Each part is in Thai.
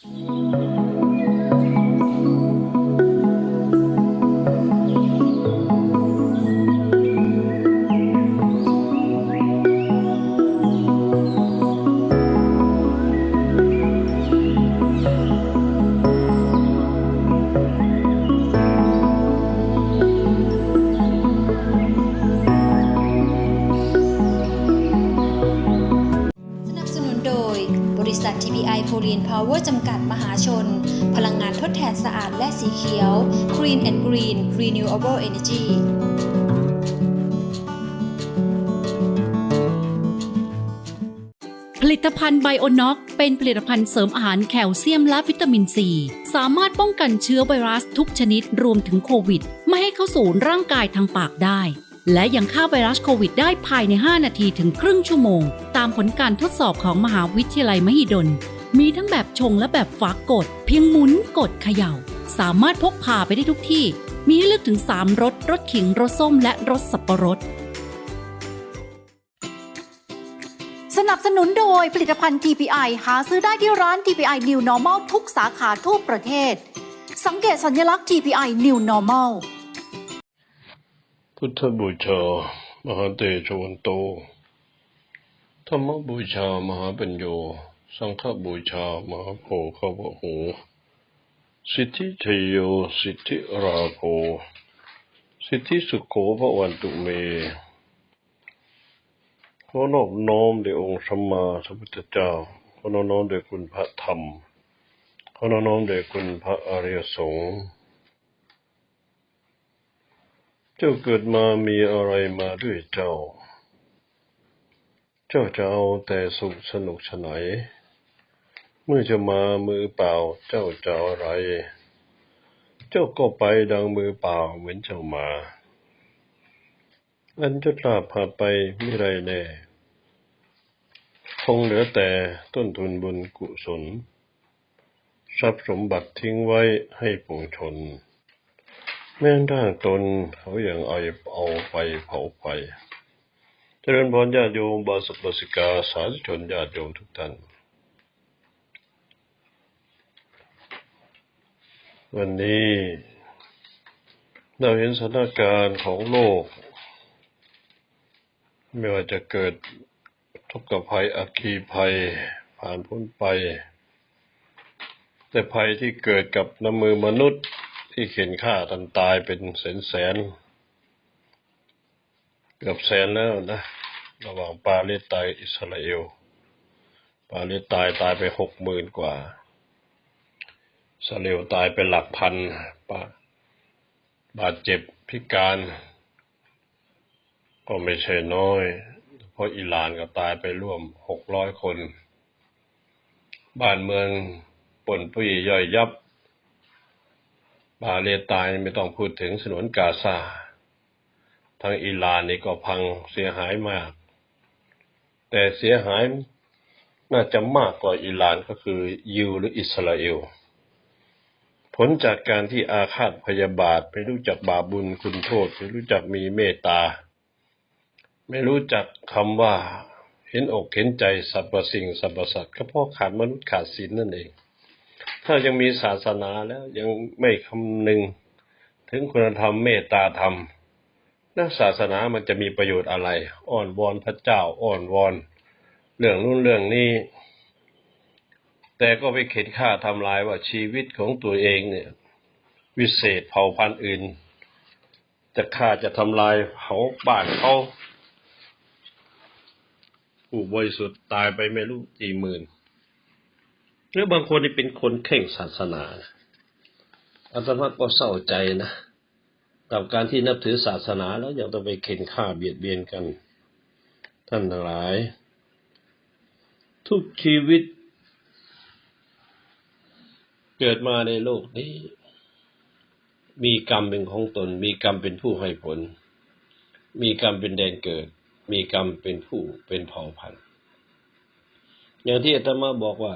ส น็อกเป็นผลิตภัณฑ์เสริมอาหารแคลเซียมและวิตามินซี สามารถป้องกันเชื้อไวรัสทุกชนิดรวมถึงโควิด ไม่ให้เข้าสู่ร่างกายทางปากได้ และยังฆ่าไวรัสโควิด ได้ภายใน 5 นาทีถึงครึ่งชั่วโมง ตามผลการทดสอบของมหาวิทยาลัยมหิดล มีทั้งแบบชงและแบบฝากกด เพียงหมุนกดเขย่า สามารถพกพาไปได้ทุกที่ มีให้เลือกถึง 3รสรสขิงรสส้มและรสสับปะรด หนุนโดยผลิตภัณฑ์ TPI หาซื้อได้ที่ร้าน TPI New Normal ทุกสาขาทั่วประเทศ สังเกตสัญลักษณ์ TPI New Normal พุทธบูชามหาเตโชวันโต ธรรมบูชามหาปัญโย สังฆบูชามหาโพคาวะโหสิทธิชยโย สิทธิราโภสิทธิสุขโขพระวันตุเม ขอนอบน้อมแด่องค์สัมมาสัมพุทธเจ้า ขอนอบน้อมแด่คุณพระธรรม ขอนอบน้อมแด่คุณพระอริยสงฆ์ เจ้าเกิดมามีอะไรมาด้วยเจ้า เจ้าจะเอาแต่สุขสนุกฉไหน เมื่อจะมามือเปล่าเจ้าจะอาอะไร เจ้าก็ไปดังมือเปล่าเหมือนเจ้ามา อันจะลาพาไปไม่ไรแน่คงเหลือแต่ต้นทุนบุญกุศล ทรัพย์สมบัติทิ้งไว้ให้ปวงชน แม่นร่างตนเขาอย่างเอาเอาไปเผาไป เจริญพรญาติโยมบาสบาสิกาสาธุชนญาติโยมทุกท่าน วันนี้เราเห็นสถานการณ์ของโลก ไม่ว่าจะเกิดทุกข์ภัยอัคคีภัยผ่านพ้นไป แต่ภัยที่เกิดกับน้ำมือมนุษย์ที่เข็นฆ่ากันตายเป็นแสนแสนเกือบแสนแล้วนะ ระหว่างปาเลสไตน์อิสราเอล ปาเลสไตน์ตายไปหกหมื่นกว่าอิสราเอลตายไปหลักพันปาบาดเจ็บพิการ ก็ไม่ใช่น้อย เพราะอิหร่านก็ตายไปร่วมหกร้อยคน บ้านเมืองป่นปุยย่อยยับบาเลตายไม่ต้องพูดถึงสนวนกาซาทางอิหร่านนี่ก็พังเสียหายมาก แต่เสียหายน่าจะมากกว่าอิหร่านก็คือยิวหรืออิสราเอล ผลจากการที่อาฆาตพยาบาทไม่รู้จักบาบุญคุณโทษไม่รู้จักมีเมตตา ไม่รู้จักคำว่า เห็นอกเห็นใจสรรพสิ่งสรรพสัตว์ก็เพราะขาดมนุษย์ขาดศีลนั่นเอง ถ้ายังมีศาสนาแล้วยังไม่คำนึง ถึงคุณธรรมเมตตาธรรมแล้วศาสนามันจะมีประโยชน์อะไร อ้อนวอนพระเจ้าอ้อนวอน เรื่องนู้นเรื่องนี้ แต่ก็ไปเข็นฆ่าทำลายว่าชีวิตของตัวเองเนี่ย วิเศษเผ่าพันธุ์อื่น จะฆ่าจะทำลายเผาบ้านเขา ผู้บริสุทธิ์ตายไปไม่รู้กี่หมื่นหรือบางคนที่เป็นคนเข่งศาสนาอาตมาก็เศร้าใจนะกับการที่นับถือศาสนาแล้วยังต้องไปเข็นฆ่าเบียดเบียนกัน ท่านทั้งหลาย ทุกชีวิต เกิดมาในโลกนี้ มีกรรมเป็นของตน มีกรรมเป็นผู้ให้ผล มีกรรมเป็นแดนเกิด มีกรรมเป็นผู้เป็นเผ่าพันธุ์ อย่างที่อาตมาบอกว่า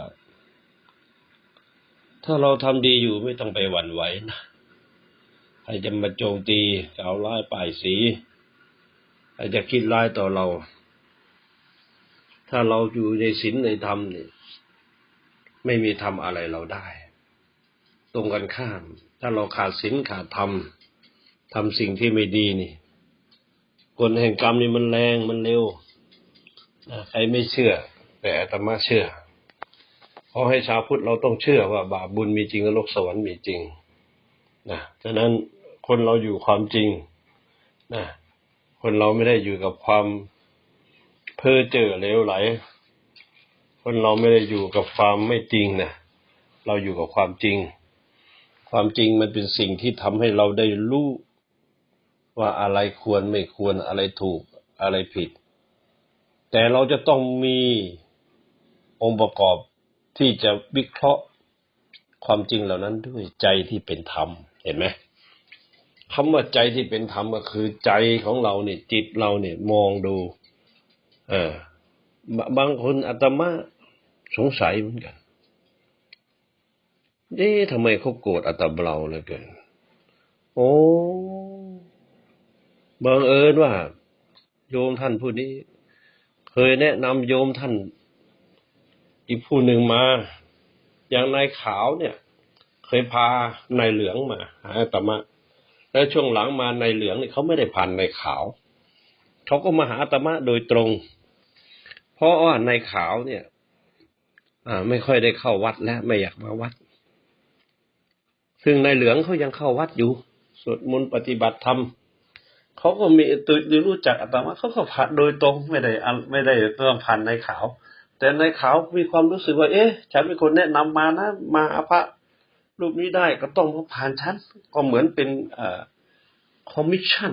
ถ้าเราทำดีอยู่ไม่ต้องไปหวั่นไหวนะใครจะมาโจมตีกล่าวร้ายป้ายสีใครจะคิดร้ายต่อเรา ถ้าเราอยู่ในศีลในธรรมเนี่ยไม่มีทำอะไรเราได้ ตรงกันข้าม ถ้าเราขาดศีลขาดธรรมทำสิ่งที่ไม่ดีนี่ กลแห่งกรรมนี่มันแรงมันเร็วใครไม่เชื่อ แต่อาตมาเชื่อเพราะให้ชาวพุทธเราต้องเชื่อว่าบาปบุญมีจริงและโลกสวรรค์มีจริงนะฉะนั้นคนเราอยู่ความจริงนะคนเราไม่ได้อยู่กับความเพ้อเจ้อเลวไหล คนเราไม่ได้อยู่กับความไม่จริงนะเราอยู่กับความจริง ความจริงมันเป็นสิ่งที่ทำให้เราได้รู้ ว่าอะไรควรไม่ควรอะไรถูกอะไรผิด แต่เราจะต้องมีองค์ประกอบที่จะวิเคราะห์ความจริงเหล่านั้นด้วยใจที่เป็นธรรมเห็นไหมคำว่าใจที่เป็นธรรมก็คือใจของเราเนี่ย จิตเราเนี่ยมองดูเออบางคนอาตมาสงสัยเหมือนกันเอ๊ะทำไมเขาโกรธอาตมาเราเหลยเกินโอ้ บังเอิญว่า โยมท่านผู้นี้ เคยแนะนำโยมท่าน อีกผู้หนึ่งมา อย่างนายขาวเนี่ย เคยพานายเหลืองมาหาอาตมาแล้วช่วงหลังมานายเหลืองเนี่ยเขาไม่ได้ผ่านนายขาวเขาก็มาหาอาตมาโดยตรง เพราะว่านายขาวเนี่ย อ่า ไม่ค่อยได้เข้าวัดแล้วไม่อยากมาวัด ซึ่งนายเหลืองเขายังเข้าวัดอยู่สวดมนต์ปฏิบัติธรรม เขาก็มีตัวรู้จักอาตมาเขาก็ผ่านโดยตรงไม่ได้ไม่ได้ต้องผ่านนายขาว แต่นายขาวมีความรู้สึกว่า เอ๊ะ ฉันเป็นคนแนะนำมานะมาพระรูปนี้ได้ก็ต้องมาผ่านฉันก็เหมือนเป็นเอ่อคอมมิชชั่น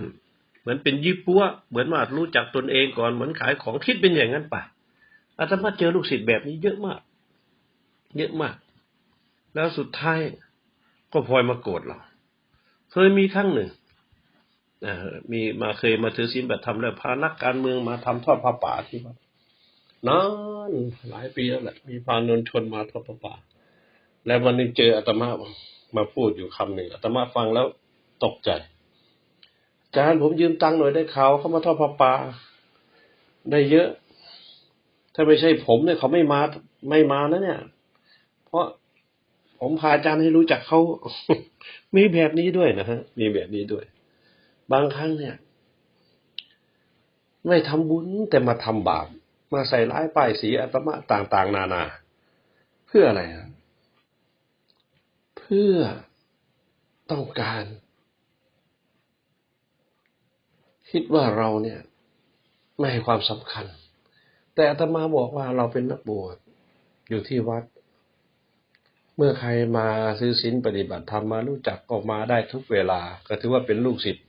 เหมือนเป็นยี่ปัวเหมือนว่ารู้จักตนเองก่อนเหมือนขายของคิดเป็นอย่างนั้นไปอาตมาเจอลูกศิษย์แบบนี้เยอะมาก เยอะมาก แล้วสุดท้ายก็พลอยมาโกรธเราเคยมีครั้งหนึ่ง มีมาเคยมาถือศีลแบบทำแล้วพานักการเมืองมาทำทอดผ้าป่าที่วัดนานหลายปีแล้วแหละมีพานนชนมาทอดผ้าป่า แล้ววันนึงเจออาตมามาพูดอยู่คำหนึ่งอาตมาฟังแล้วตกใจอาจารย์ผมยืมตังค์หน่อยได้เขาเขามาทอดผ้าป่าได้เยอะ ถ้าไม่ใช่ผมเนี่ยเขาไม่มาไม่มานะเนี่ย เพราะผมพาอาจารย์ให้รู้จักเขามีแบบนี้ด้วยนะฮะ มีแบบนี้ด้วย บางครั้งเนี่ย ไม่ทำบุญแต่มาทำบาป มาใส่ร้ายป้ายสีอาตมาต่าง ๆ นานา เพื่ออะไรฮะเพื่อต้องการ คิดว่าเราเนี่ย ไม่ให้ความสำคัญ แต่อาตมาบอกว่าเราเป็นนักบวชอยู่ที่วัด เมื่อใครมาซื้อศีลปฏิบัติธรรมมารู้จักออกมาได้ทุกเวลา ก็ถือว่าเป็นลูกศิษย์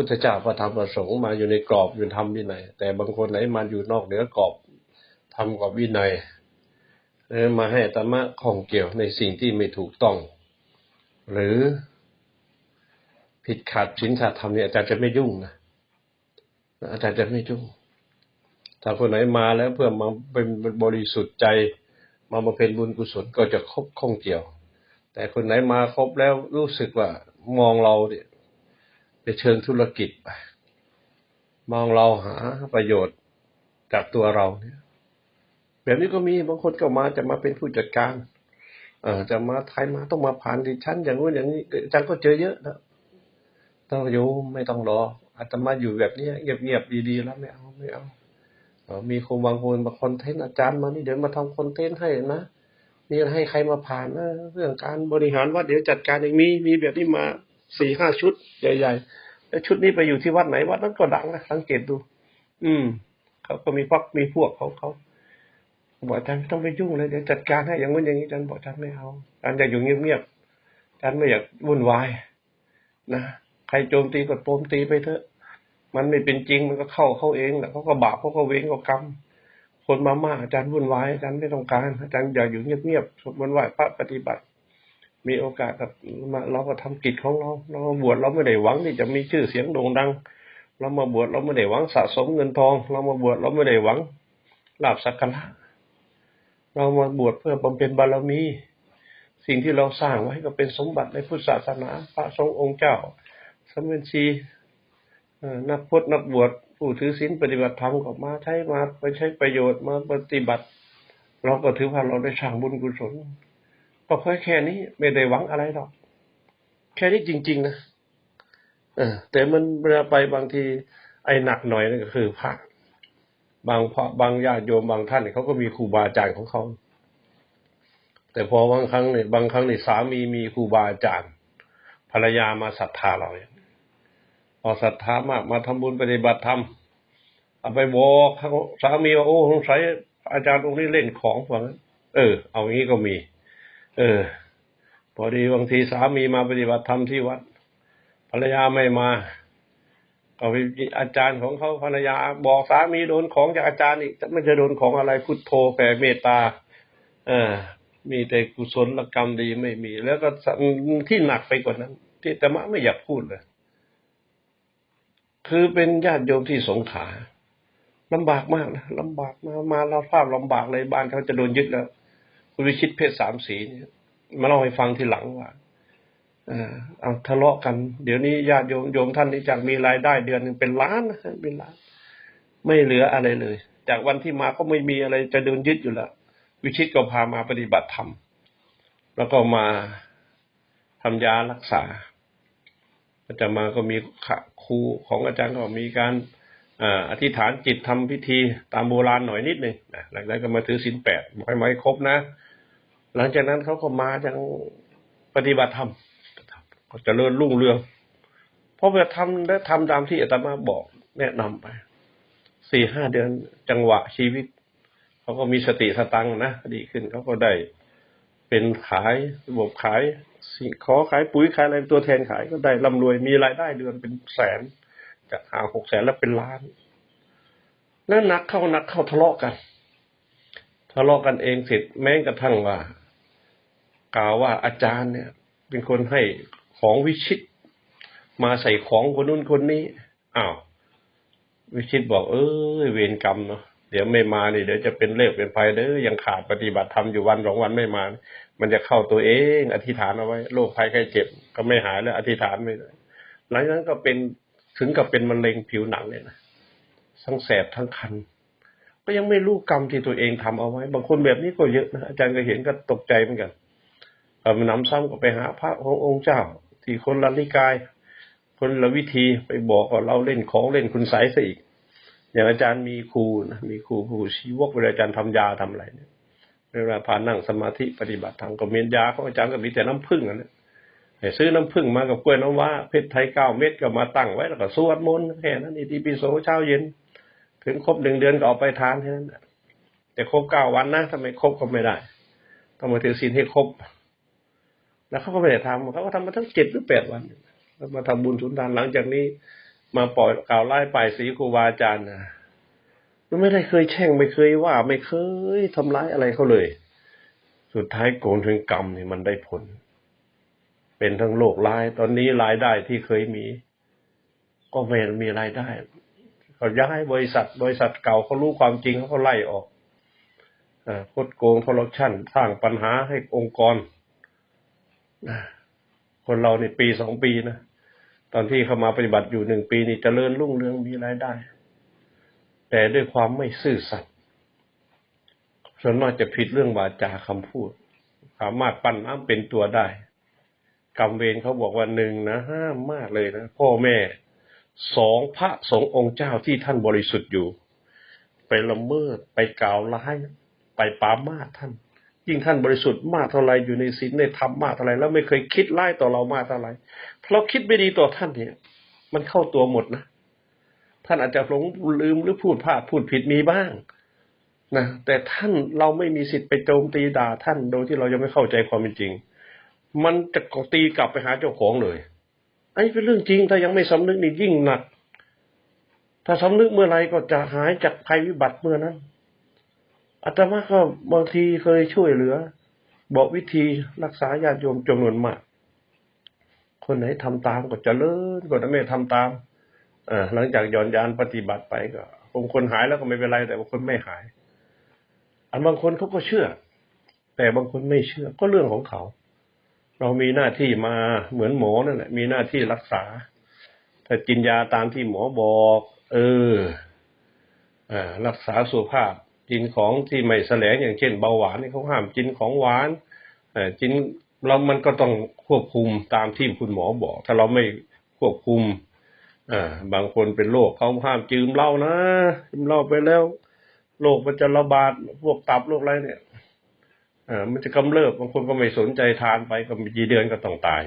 พุทธเจ้าประธรรมประสงค์มาอยู่ในกรอบอยู่ธรรมวินัย แต่บางคนไหนมาอยู่นอกเหนือกรอบทำกับวินัยเออมาให้อาตมาข้องเกี่ยวในสิ่งที่ไม่ถูกต้อง หรือผิดขาดศีลขาดธรรมเนี่ยอาจารย์จะไม่ยุ่งนะอาจารย์จะไม่ยุ่งถ้าคนไหนมาแล้วเพื่อมาเป็นบริสุทธิ์ใจ มามาเป็นบุญกุศลก็จะครบข้องเกี่ยว แต่คนไหนมาครบแล้วรู้สึกว่ามองเราเนี่ย ในเชิงธุรกิจไปมองเราหาประโยชน์จากตัวเราเนี่ย แบบนี้ก็มีบางคนก็มาจะมาเป็นผู้จัดการ เออจะมาไทยมาต้องมาผ่านดิฉันอย่างนู้นอย่างนี้อาจารย์ก็เจอเยอะนะต้องโยมไม่ต้องรออาตมาอยู่แบบนี้เงียบๆดีๆแล้วไม่เอาไม่เอาเออมีคนบางคนมาคอนเทนต์อาจารย์มานี่เดี๋ยวมาทำคอนเทนต์ให้นะนี่ให้ใครมาผ่านนะเรื่องการบริหารวัดเดี๋ยวจัดการเองมีมีแบบนี้มา สี่ห้าชุดใหญ่ๆ แล้วชุดนี้ไปอยู่ที่วัดไหนวัดนั้นก็ดังนะสังเกตดู อืมเขาก็มีพักมีพวกเขาเขาบอกอาจารย์ไม่ต้องไปยุ่งเลยเดี๋ยวจัดการให้อย่างนู้นอย่างนี้อาจารย์บอกอาจารย์ไม่เอาอาจารย์อยากอยู่เงียบๆอาจารย์ไม่อยากวุ่นวายนะใครโจมตีก็โจมตีไปเถอะ มันไม่เป็นจริงมันก็เข้าเขาเองแหละเขาก็บาปเขาก็เวรก็กรรมคนมามากอาจารย์วุ่นวายอาจารย์ไม่ต้องการอาจารย์อยากอยู่เงียบๆสวดมนต์ไหว้พระปฏิบัติ มีโอกาสแบบมาเราก็ทำกิจของเราเรามาบวชเราไม่ได้หวังที่จะมีชื่อเสียงโด่งดัง เรามาบวชเราไม่ได้หวังสะสมเงินทอง เรามาบวชเราไม่ได้หวังลาบสักการะเรามาบวชเพื่อบำเพ็ญบารมี สิ่งที่เราสร้างไว้ก็เป็นสมบัติในพุทธศาสนา พระสงฆ์องค์เจ้าสมเด็จชีนักพจนักบวชผู้ถือศีลปฏิบัติธรรมก็มาใช้มาไปใช้ประโยชน์มาปฏิบัติ เราก็ถือว่าเราได้สร้างบุญกุศล ก็เพื่อแค่นี้ไม่ได้หวังอะไรหรอก แค่นี้จริง ๆ นะเออแต่มันเวลาไปบางที ไอ้หนักหน่อยนั่นก็คือพระบางพระบางญาติโยมบางท่านเขาก็มีครูบาอาจารย์ของเขาแต่พอบางครั้งเนี่ยบางครั้งเนี่ยสามีมีครูบาอาจารย์ภรรยามาศรัทธาเราเนี่ยพอศรัทธามากมาทำบุญปฏิบัติธรรมเอาไปบอกสามีว่าโอ้สงสัยอาจารย์องค์นี้เล่นของว่างั้นเออ เอางี้ก็มี เออ พอดีบางทีสามีมาปฏิบัติธรรมที่วัด ภรรยาไม่มาก็ไปอาจารย์ของเขาภรรยา บอกสามีโดนของจากอาจารย์อีกไม่จะโดนของอะไรพุทโธแผ่เมตตา เออ มีแต่กุศลกรรมดีไม่มี แล้วก็ที่หนักไปกว่านั้น ที่แต่มะไม่อยากพูดเลยคือเป็นญาติโยมที่สงขาลำบากมากนะลำบากมามาเราภาพลำบากเลยบ้านเขาจะโดนยึดแล้ว คุณวิชิตเพศสามสีเนี่ยมาเล่าให้ฟังทีหลังว่าเอาทะเลาะกัน เดี๋ยวนี้ญาติโยมโยมท่านนี้จากมีรายได้เดือนหนึ่งเป็นล้านนะเป็นล้าน ไม่เหลืออะไรเลย จากวันที่มาก็ไม่มีอะไรจะโดนยึดอยู่แล้ววิชิตก็พามาปฏิบัติธรรมแล้วก็มาทำยารักษาอาจารย์มาก็มีครูของอาจารย์ก็มีการออธิษฐานจิตทำพิธีตามโบราณหน่อยนิดหนึ่งนะหลังจากนั้นก็มาถือศีลแปดไม่ไม่ครบนะ หลังจากนั้นเขาก็มาจังปฏิบัติธรรมก็เจะเริญรุ่งเรืองเพราะว่าทำและทำตามที่อาตมาบอก แนะนำไปสี่ห้าเดือนจังหวะชีวิตเขาก็มีสติสตังนะดีขึ้นเขาก็ได้เป็นขายระบบขายสิขอขายปุ๋ยขายอะไรตัวแทนขายก็ได้ร่ำรวยมีรายได้เดือนเป็นแสนจากหาหกแสนแล้วเป็นล้าน แล้วนักเข้านักเข้าทะเลาะกัน ทะเลาะกันเองเสร็จแม้กระทั่งว่า กล่าวว่าอาจารย์เนี่ย เป็นคนให้ของวิชิต มาใส่ของคนนู้นคนนี้อ้าววิชิตบอก เออเวรกรรมเนาะเดี๋ยวไม่มานี่เดี๋ยวจะเป็นเลขเป็นภัยเด้อยังขาดปฏิบัติธรรมอยู่วันสองวันไม่มา มันจะเข้าตัวเอง อธิษฐานเอาไว้โรคภัยไข้เจ็บ ก็ไม่หายแล้ว อธิษฐานไม่ได้หลังจากนั้นก็เป็นถึงกับเป็นมะเร็งผิวหนังเลยนะทั้งแสบทั้งคัน ก็ยังไม่รู้กรรมที่ตัวเองทำเอาไว้ บางคนแบบนี้ก็เยอะนะอาจารย์ก็เห็นก็ตกใจเหมือนกัน นำซ้ำก็ไปหาพระขององค์เจ้า ที่คนละนิกาย คนละวิธีไปบอกว่าเราเล่นของเล่นคุณไสยซะอีก อย่างอาจารย์มีครูนะมีครูผู้ชี้วกเวลาอาจารย์ทำยาทำอะไรเนี่ยเวลาพานั่งสมาธิปฏิบัติธรรมก็เมียนยาของอาจารย์ก็มีแต่น้ำผึ้งอันนี้ให้ซื้อน้ำผึ้งมากับกล้วยน้ำว้าเพชรไทยเก้าเม็ดก็มาตั้งไว้แล้วก็สวดมนต์แค่นั้นอิติปิโสเช้าเย็น ถึงครบหนึ่งเดือนก็เอาไปทานแค่นั้นแต่ครบเก้าวันนะถ้าไมครบก็ไม่ได้ ต้องมาถือศีลให้ครบ แล้วเขาก็ไม่ได้ทำเขาก็ทำมาทั้งเจ็ดหรือแปดวันแล้วมาทำบุญสุนทานหลังจากนี้ มาปล่อยกล่าวไล่ไปสีครูบาอาจารย์นะไม่ได้เคยแช่งไม่เคยว่า ไม่เคยทำร้ายอะไรเขาเลย สุดท้ายโกนถึงกรรมนี่มันได้ผล เป็นทั้งโลกร้าย ตอนนี้รายได้ที่เคยมี ก็ไม่มีรายได้เขาย้ายบริษัท บริษัทเก่าเขารู้ความจริงเขาก็ไล่ออกอ่าคดโกงคอร์รัปชันสร้างปัญหาให้องค์กร คนเราในปีสองปีนะตอนที่เข้ามาปฏิบัติอยู่หนึ่งปีนี่เจริญรุ่งเรืองมีรายได้ แต่ด้วยความไม่ซื่อสัตย์ส่วนมากจะผิดเรื่องวาจาคำพูด สามารถปั้นน้ำเป็นตัวได้กรรมเวรเขาบอกว่าหนึ่งนะห้ามมากเลยนะพ่อแม่สองพระสงฆ์องค์เจ้าที่ท่านบริสุทธิ์อยู่ ไปละเมิดไปกล่าวร้าย ไปปามาท่าน ยิ่งท่านบริสุทธิ์มากเท่าไรอยู่ในศีลในธรรมมากเท่าไรแล้วไม่เคยคิดร้ายต่อเรามากเท่าไรเพราะคิดไม่ดีต่อท่านเนี่ย มันเข้าตัวหมดนะท่านอาจจะหลงลืมหรือพูดพลาดพูดผิดมีบ้างนะแต่ท่านเราไม่มีสิทธิ์ไปโจมตีด่าท่านโดยที่เรายังไม่เข้าใจความเป็นจริง มันจะตีกลับไปหาเจ้าของเลยอันนี้เป็นเรื่องจริงถ้ายังไม่สำนึกนี่ยิ่งหนัก ถ้าสำนึกเมื่อไรก็จะหายจากภัยวิบัติเมื่อนั้น อาตมาก็บางทีเคยช่วยเหลือ บอกวิธีรักษาญาติโยมจำนวนมาก คนไหนทำตามก็เจริญคนไหนไม่ทำตามอหลังจากย้อนยานปฏิบัติไปก็บางคนหายแล้วก็ไม่เป็นไร แต่บางคนไม่หาย อันบางคนเขาก็เชื่อ แต่บางคนไม่เชื่อ ก็เรื่องของเขา เรามีหน้าที่มาเหมือนหมอนั่นแหละมีหน้าที่รักษาถ้ากินยาตามที่หมอบอก เอออรักษาสุขภาพ กินของที่ไม่แสลงอย่างเช่นเบาหวานนี่เขาห้ามกินของหวานเอ่อกินเรามันก็ต้องควบคุมตามที่คุณหมอบอก ถ้าเราไม่ควบคุมบางคนเป็นโรคเขาห้ามดื่มเหล้านะดื่มเหล้าไปแล้วโรคมันจะระบาดพวกตับโรคอะไรเนี่ยมันจะกำเริบบางคนก็ไม่สนใจทานไปก็มีกี่เดือนก็ต้องตาย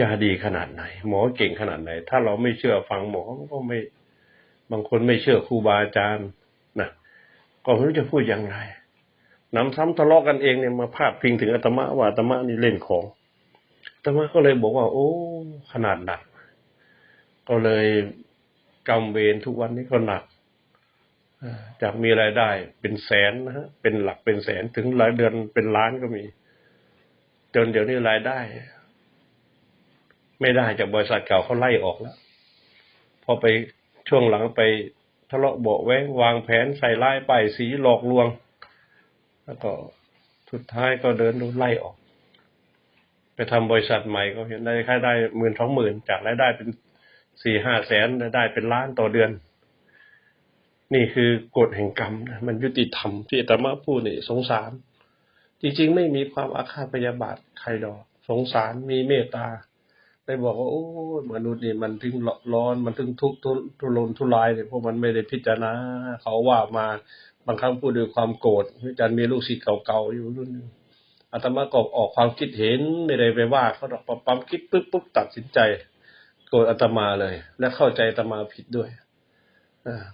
ยาดีขนาดไหน หมอเก่งขนาดไหน ถ้าเราไม่เชื่อฟังหมอก็ไม่ บางคนไม่เชื่อครูบาอาจารย์นะก็ไม่รู้จะพูดยังไงนำซ้ำทะเลาะกันเองเนี่ยมาพาดพิงถึงอาตมาว่าอาตมานี่เล่นของอาตมาก็เลยบอกว่า โอ้ ขนาดหนัก ก็เลยกำเวรทุกวันนี้ก็หนักจากมีรายได้เป็นแสนนะฮะเป็นหลักเป็นแสนถึงรายเดือนเป็นล้านก็มี จนเดี๋ยวนี้รายได้ ไม่ได้จากบริษัทเก่าเขาไล่ออกแล้ว พอไปช่วงหลังไปทะเลาะเบาแว้งวางแผนใส่ร้ายป้ายสีหลอกลวง แล้วก็สุดท้ายก็เดินโดนไล่ออก ไปทำบริษัทใหม่ก็เห็นได้ค่าได้หมื่นสองหมื่นจากรายได้เป็นสี่ห้าแสนรายได้เป็นล้านต่อเดือน นี่คือกฎแห่งกรรมนะมันยุติธรรมที่อาตมาพูดนี่สงสาร จริงๆ ไม่มีความอาฆาตพยาบาทใครดอก สงสารมีเมตตา ได้บอกว่าโอ้ยมนุษย์นี่มันถึงร้อนมันถึงทุกข์ทุทุรนทุรายเนี่ยเพราะมันไม่ได้พิจารณาเขาว่ามาบางครั้งพูดด้วยความโกรธอาจารย์มีลูกศิษย์เก่าๆอยู่รุ่นนึงอาตมาก็ออกความคิดเห็นไม่ได้ไปว่าเขาดอกปั๊มคิดปุ๊บปุ๊บตัดสินใจ โกรธอาตมาเลย และเข้าใจอาตมาผิดด้วย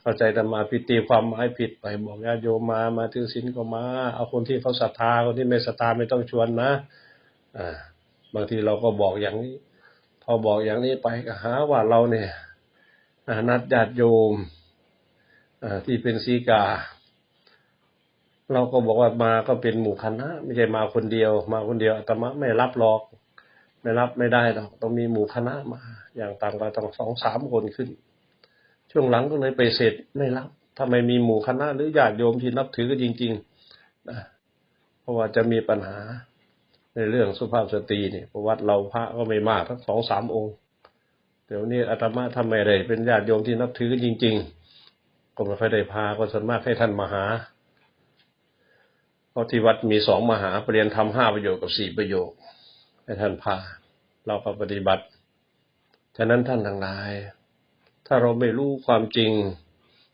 เข้าใจอาตมาผิดตีความหมายผิดไปบอกญาติโยมมามาถือศีลก็มา เอาคนที่เขาศรัทธาคนที่ไม่ศรัทธาไม่ต้องชวนนะอ่าบางทีเราก็บอกอย่างนี้ พอบอกอย่างนี้ไปก็หาว่าเราเนี่ยนัดญาติโยมที่เป็นสีกา เราก็บอกว่ามาก็เป็นหมู่คณะไม่ใช่มาคนเดียว มาคนเดียวอาตมาไม่รับหรอก ไม่รับไม่ได้หรอกต้องมีหมู่คณะมา อย่างต่ำก็ต้องสองสามคนขึ้น ช่วงหลังก็เลยไปเสร็จไม่รับถ้าไม่มีหมู่คณะหรือญาติโยมที่นับถือกันจริงๆนะเพราะว่าจะมีปัญหา ในเรื่องสุภาพสตรีเนี่ยประวัติเราพระก็ไม่มากทั้งสองสามองค์เดี๋ยวนี้อาตมาทำไม่ได้เป็นญาติโยมที่นับถือจริง ๆ ก็ไม่ค่อยได้พาก็ส่วนมากให้ท่านมาหาเพราะที่วัดมีสองมหาปรริญญาธรรมห้าประโยคกับสี่ประโยคให้ท่านพา เราก็ปฏิบัติฉะนั้นท่านทั้งหลาย ถ้าเราไม่รู้ความจริง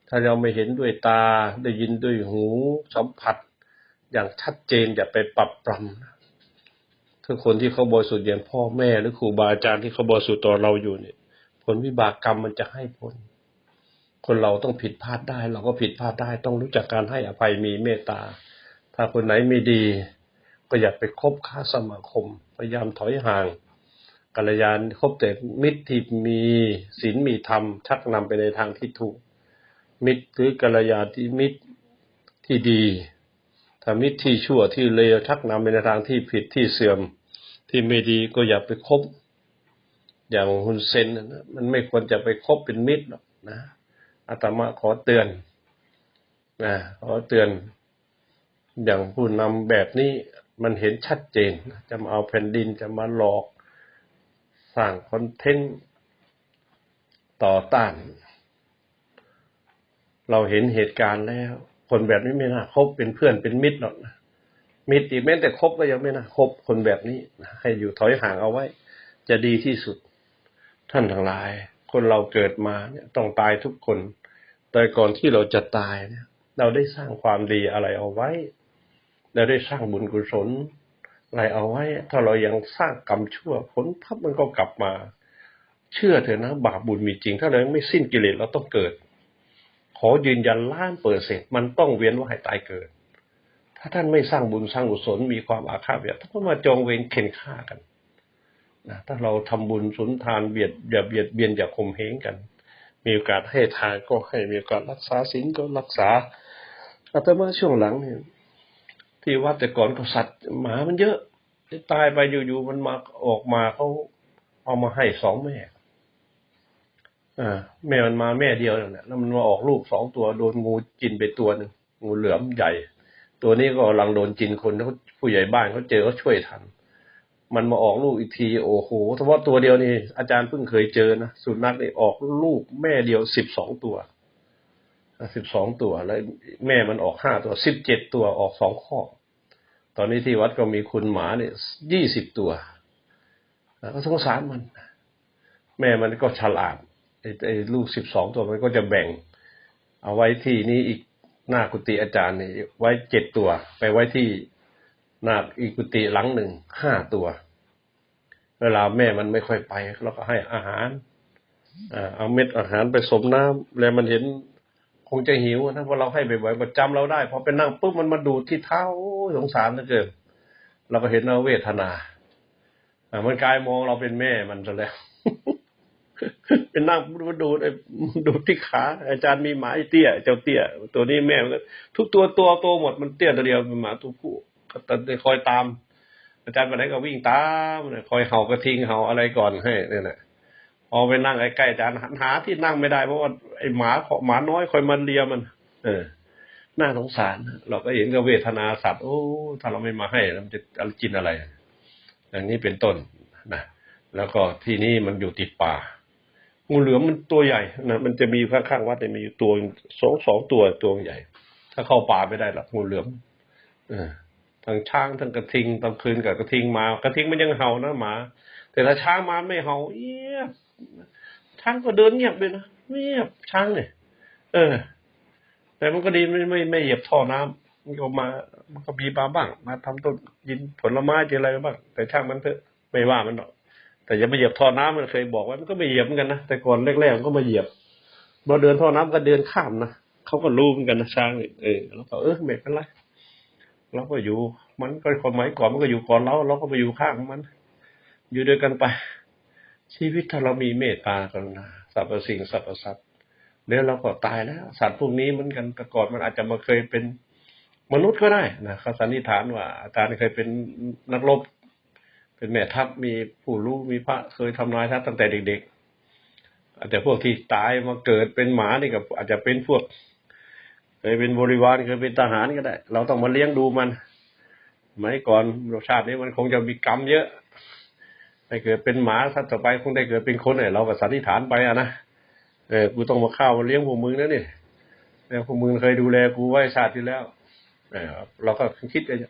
ถ้าเราไม่เห็นด้วยตาได้ยินด้วยหูสัมผัส อย่างชัดเจนอย่าไปปรับปรำนะ ถ้าคนที่เขาบริสุทธิ์อย่างพ่อแม่หรือครูบาอาจารย์ที่เขาบริสุทธิ์ต่อเราอยู่เนี่ย ผลวิบากกรรมมันจะให้ผล คนเราต้องผิดพลาดได้ เราก็ผิดพลาดได้ ต้องรู้จักการให้อภัยมีเมตตา ถ้าคนไหนไม่ดี ก็อย่าไปคบค้าสมาคม พยายามถอยห่างกัลยาณคบแต่มิตรที่มีศีลมีธรรม ชักนำไปในทางที่ถูก มิตรหรือกัลยาณที่มิตรที่ดีถ้ามิตรที่ชั่วที่เลวชักนำไปในทางที่ผิดที่เสื่อม ที่ไม่ดีก็อย่าไปคบ อย่างฮุนเซนนะมันไม่ควรจะไปคบเป็นมิตรหรอกนะอาตมาขอเตือนนะขอเตือน อย่างผู้นำแบบนี้มันเห็นชัดเจน จะมาเอาแผ่นดินจะมาหลอกสร้างคอนเทนต์ต่อต้าน เราเห็นเหตุการณ์แล้ว คนแบบนี้ไม่น่าคบเป็นเพื่อนเป็นมิตรหรอกนะ มิตรอีกแม้แต่คบก็ยังไม่น่าคบคนแบบนี้ ให้อยู่ถอยห่างเอาไว้ จะดีที่สุด ท่านทั้งหลาย คนเราเกิดมาเนี่ยต้องตายทุกคน แต่ก่อนที่เราจะตายเนี่ย เราได้สร้างความดีอะไรเอาไว้เราได้สร้างบุญกุศลอะไรเอาไว้ ถ้าเรายังสร้างกรรมชั่วผลทับมันก็กลับมา เชื่อเถอะนะ บาปบุญมีจริง ถ้าเรายังไม่สิ้นกิเลสเราต้องเกิด ขอยืนยันล้านเปอร์เซ็นต์มันต้องเวียนว่ายตายเกิด ถ้าท่านไม่สร้างบุญสร้างกุศลมีความอาฆาตเบียดท่านก็มาจองเวรเข็นฆ่ากันนะถ้าเราทำบุญสุนทานเบียดอย่าเบียดเบียนอย่าข่มเหงกัน มีโอกาสให้ทานก็ให้มีโอกาสรักษาศีลก็รักษาอาตมาช่วงหลังเนี่ยที่วัดแต่ก่อนก็สัตว์หมามันเยอะตายไปอยู่ๆมันมาออกมาเขาเอามาให้สองแม่อ่าแม่มันมาแม่เดียวนั่นแหละแล้วมันมาออกลูกสองตัวโดนงูกินไปตัวหนึ่งงูเหลือมใหญ่ ตัวนี้ก็กำลังโดนจินคนเขาผู้ใหญ่บ้านเขาเจอเขาช่วยทัน มันมาออกลูกอีกที โอ้โหเฉพาะตัวเดียวนี่อาจารย์เพิ่งเคยเจอนะสุนัขนี่ออกลูกแม่เดียวสิบสองตัวสิบสองตัวแล้วแม่มันออกห้าตัวสิบเจ็ดตัวออกสองข้อ ตอนนี้ที่วัดก็มีคุณหมาเนี่ยยี่สิบตัวแล้วก็สงสารมัน แม่มันก็ฉลาดไอ้ไอ้ลูกสิบสองตัวมันก็จะแบ่ง เอาไว้ที่นี่อีก หน้ากุฏิอาจารย์นี่ไว้เจ็ดตัว ไปไว้ที่หน้าอีกกุฏิหลังหนึ่งห้าตัว เวลาแม่มันไม่ค่อยไปเราก็ให้อาหารเอาเม็ดอาหารไปสมน้ำแล้วมันเห็นคงจะหิวนะเพราะเราให้บ่อยๆประจำเราได้พอไปนั่งปุ๊บมันมาดูดที่เท้าสงสารเหลือเกินเราก็เห็นเราเวทนาอ่ามันกลายมองเราเป็นแม่มันซะแล้ว เป็นนั่งมาดูดูที่ขา อาจารย์มีหมาไอ้เตี้ย เจ้าเตี้ย ตัวนี้แม่มันทุกตัวตัวโตหมดมันเตี้ยตัวเดียวเป็นหมาตัวผู้ก็แต่คอยตาม อาจารย์วันไหนก็วิ่งตามคอยเห่ากระทิงเห่าอะไรก่อนให้เนี่ยนะพอไปนั่งใกล้ๆอาจารย์หันหาที่นั่งไม่ได้เพราะว่าไอ้หมาหมาน้อยคอยมันเลียมัน เออน่าสงสาร เราก็เห็นกับเวทนาสัตว์โอ้ถ้าเราไม่มาให้มันจะกินอะไร อย่างนี้เป็นต้นนะแล้วก็ที่นี่มันอยู่ติดป่า งูเหลือมมันตัวใหญ่นะมันจะมีข้างๆวัดเนี่ยมีอยู่ตัวสองสองตัวตัวใหญ่ ถ้าเข้าป่าไม่ได้หรอกงูเหลือมอทั้งช้างทั้งกระทิงตอนคืนกับกระทิงมากระทิงมันยังเห่านะหมา แต่ถ้าช้างมาไม่เห่าเอียบช้างก็เดินเงียบเลยนะเงียบช้างเนี่ยเออ แต่มันก็ดีไม่ไม่ไม่เหยียบท่อน้ำมันก็มา มันก็มีมาบ้าง มาทำต้นยินผลไม้กินอะไรบ้าง แต่ช่างมันเถอะไม่ว่ามันหรอก แต่อย่ามาเหยียบท่อน้ำมันเคยบอกไว้มันก็ไม่เหยียบเหมือนกันนะแต่ก่อนแรกๆมันก็มาเหยียบพอเดินท่อน้ำก็เดินข้ามนะเขาก็รู้เหมือนกันนะช้างเนี่เออแล้วก็เออไม่เป็นไรเราก็อยู่ มันก็คนสมัยก่อนมันก็อยู่ก่อนเราเราก็ไปอยู่ข้างมัน อยู่ด้วยกันไป ชีวิตถ้าเรามีเมตตากรุณาสรรพสิ่งสรรพสัตว์เดี๋ยวเราก็ตายแล้ว สัตว์พวกนี้เหมือนกันแต่ก่อนมันอาจจะมาเคยเป็นมนุษย์ก็ได้นะเขาสันนิษฐานว่าอาจารย์เคยเป็นนักรบ เป็นแม่ทัพมีผู้รู้มีพระเคยทำนายทัพตั้งแต่เด็กๆอาจจะพวกที่ตายมาเกิดเป็นหมานี่ก็อาจจะเป็นพวกเคยเป็นบริวารเคยเป็นทหารก็ได้ เราต้องมาเลี้ยงดูมันสมัยก่อนชาตินี้มันคงจะมีกรรมเยอะได้เกิดเป็นหมาถ้าต่อไปคงได้เกิดเป็นคนเนี่ยเราก็สันนิษฐานไปอะนะเออกูต้องมาข้าวมาเลี้ยงพวกมึงนะนี่แล้วพวกมึงเคยดูแลกูไว้ชาติที่แล้ว เออเราก็คิดอย่าง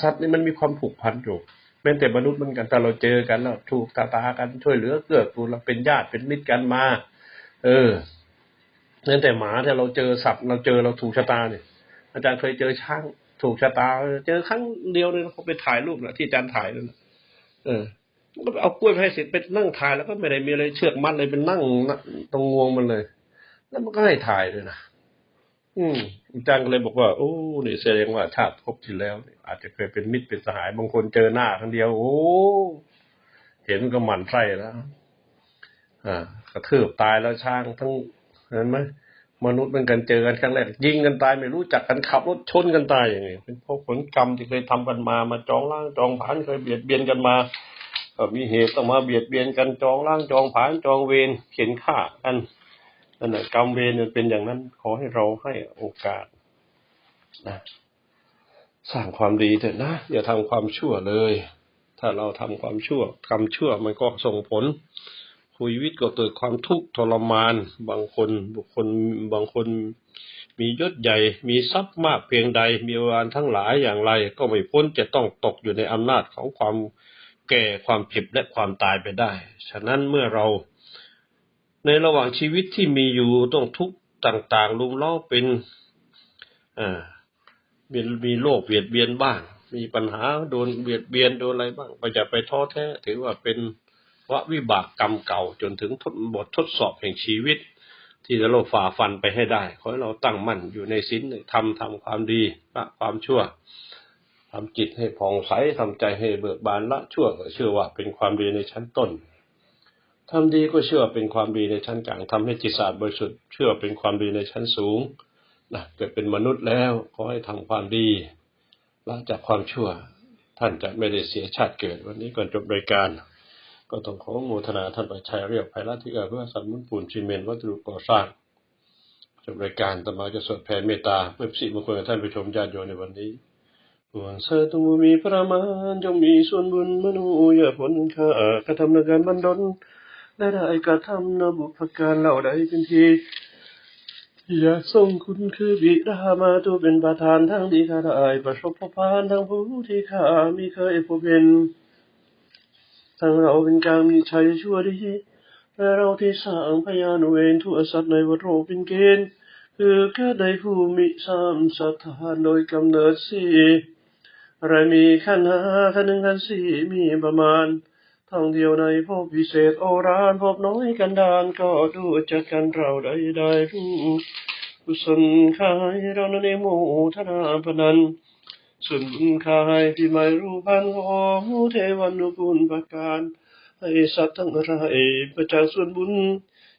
สัตว์นี่มันมีความผูกพันอยู่ แม้แต่มนุษย์เหมือนกันถ้าเราเจอกันแล้วถูกตาตากันช่วยเหลือเกื้อกูลเราเป็นญาติเป็นมิตรกันมา เออนั่นแต่หมาที่เราเจอสัตว์เราเจอเราถูกชะตาเนี่ยอาจารย์เคยเจอช้างถูกชะตา เจอครั้งเดียวเลยเขาไปถ่ายรูปนะที่อาจารย์ถ่ายนั่นเออก็เอากล้วยให้เสร็จไปนั่งถ่ายแล้วก็ไม่ได้มีอะไรเชือกมัดเลยเป็นนั่งตรงงวงมันเลย แล้วมันก็ให้ถ่ายเลยนะ อืมอาจารย์ก็เลยบอกว่าโอ้นี่แสดงว่าชาติภพที่แล้ว อาจจะเคยเป็นมิตรเป็นสหายบางคนเจอหน้าครั้งเดียว โอ้เห็นก็หมั่นไส้แล้วอ่ากระทืบตายแล้วช้างทั้งเห็นไหมมนุษย์เป็นกันเจอกันครั้งแรกยิงกันตายไม่รู้จักกันขับรถชนกันตายอย่างนี้เป็นเพราะผลกรรมที่เคยทำกันมามาจองล่างจองผานเคยเบียดเบียนกันมาก็มีเหตุต้องมาเบียดเบียนกันจองล่างจองผานจองเวรเข็นฆ่ากัน นั่นแหละกรรมเวรมันเป็นอย่างนั้น ขอให้เราให้โอกาสนะสร้างความดีเถอะนะอย่าทำความชั่วเลย ถ้าเราทำความชั่วทำชั่วมันก็ส่งผลชีวิตก็เกิดความทุกข์ทรมาน บางคนบุคคลบางคนมียศใหญ่ มีทรัพย์มากเพียงใด มีวานทั้งหลายอย่างไร ก็ไม่พ้นจะต้องตกอยู่ในอำนาจของความแก่ความเจ็บและความตายไปได้ ฉะนั้นเมื่อเรา ในระหว่างชีวิตที่มีอยู่ต้องทุกข์ต่าง ๆ ลุมเล้าเป็นอ่ามีมีโรคเบียดเบียนบ้าง มีปัญหาโดนเบียดเบียนโดนอะไรบ้างก็อย่าไปท้อแท้ ถือว่าเป็นวะวิบากกรรมเก่าจนถึงทดบททดสอบแห่งชีวิต ที่จะเราฝ่าฟันไปให้ได้ ขอให้เราตั้งมั่นอยู่ในศีลในธรรมทำความดีละความชั่วทำจิตให้ผ่องใสทำใจให้เบิกบานละชั่วก็เชื่อว่าเป็นความดีในชั้นต้น ทำดีก็เชื่อเป็นความดีในชั้นกลางทำให้จิตศาสตร์บริสุทธิ์เชื่อเป็นความดีในชั้นสูงนะเกิดเป็นมนุษย์แล้วขอให้ทำความดีละจากความชั่ว ท่านจะไม่ได้เสียชาติเกิด วันนี้ก่อนจบรายการ ก็ต้องขอโมทนาท่านประชัยเรียบไพรัตที่เอื้อเพื่อสนับสนุนปูนซีเมนต์วัสดุก่อสร้างจบรายการตมาจะสวดแผ่เมตตาเพื่อสิมงคลกับท่านผู้ชมญาติโยมในวันนี้หวงเสตุมีพระมานจงมีส่วนบุญมนุษย์ผลข้ากระทำในการบันดล และได้กระทำนบุพการเหล่าใดเป็นทีอยากส่งคุณคือบิดามาตัวเป็นประธานทั้งที่ข้าได้ประสบพบผ่านทั้งผู้ที่ข้ามีเคยพบเห็นทั้งเราเป็นกลางมีชัยชั่วดีและเราที่สร้างพยานเวรทั่วสัตว์ในวัฏโลกเป็นเกณฑ์คือเกิดในภูมิสามสถานโดยกำเนิดสี่ไรมีขันห้าขันหนึ่งขันสี่มีประมาณ ท่องเที่ยวในพบพิเศษโอรานพบน้อยกันดานก็ดูจากกันเราได้ได้ผู้กุศลขายเรานั้นเองโมทนาพนันส่วนบุญขายที่ไม่รู้พันของเทวันนุบุญประการให้สัตว์ทั้งหลายประจากส่วนบุญ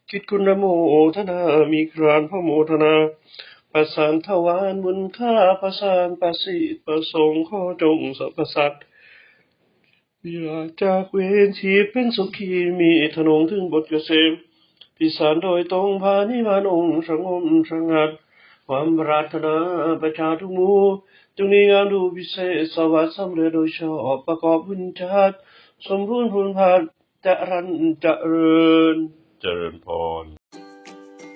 คิดคุณโมทนา มีครานพระโมทนา ประสานทวารบุญค่าประสานประสิทธิ์ประสงค์ข้อจงสรรพสัตว์ อยากจากเวรชีพเป็นสุขีมีถนงถึงบทเกษมพิสารโดยตรงพานิพานองค์สงบสงัด ความปรารถนาประชาทุกหมู่จงมีงามดูพิเศษสวัสดิ์สำเร็จโดยชอบประกอบบุญชาติ สมบูรณ์พูนพานจะรันเจริญเจริญพร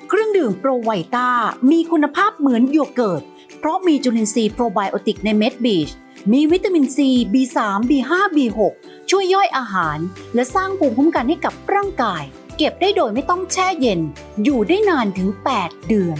เครื่องดื่มโปรไวต้ามีคุณภาพเหมือนโยเกิร์ต เพราะมีจุลินทรีย์โปรไบโอติกในเม็ดบีช มีวิตามินซี B3 B5 B6 ช่วยย่อยอาหาร และสร้างภูมิคุ้มกันให้กับร่างกาย เก็บได้โดยไม่ต้องแช่เย็น อยู่ได้นานถึง 8 เดือน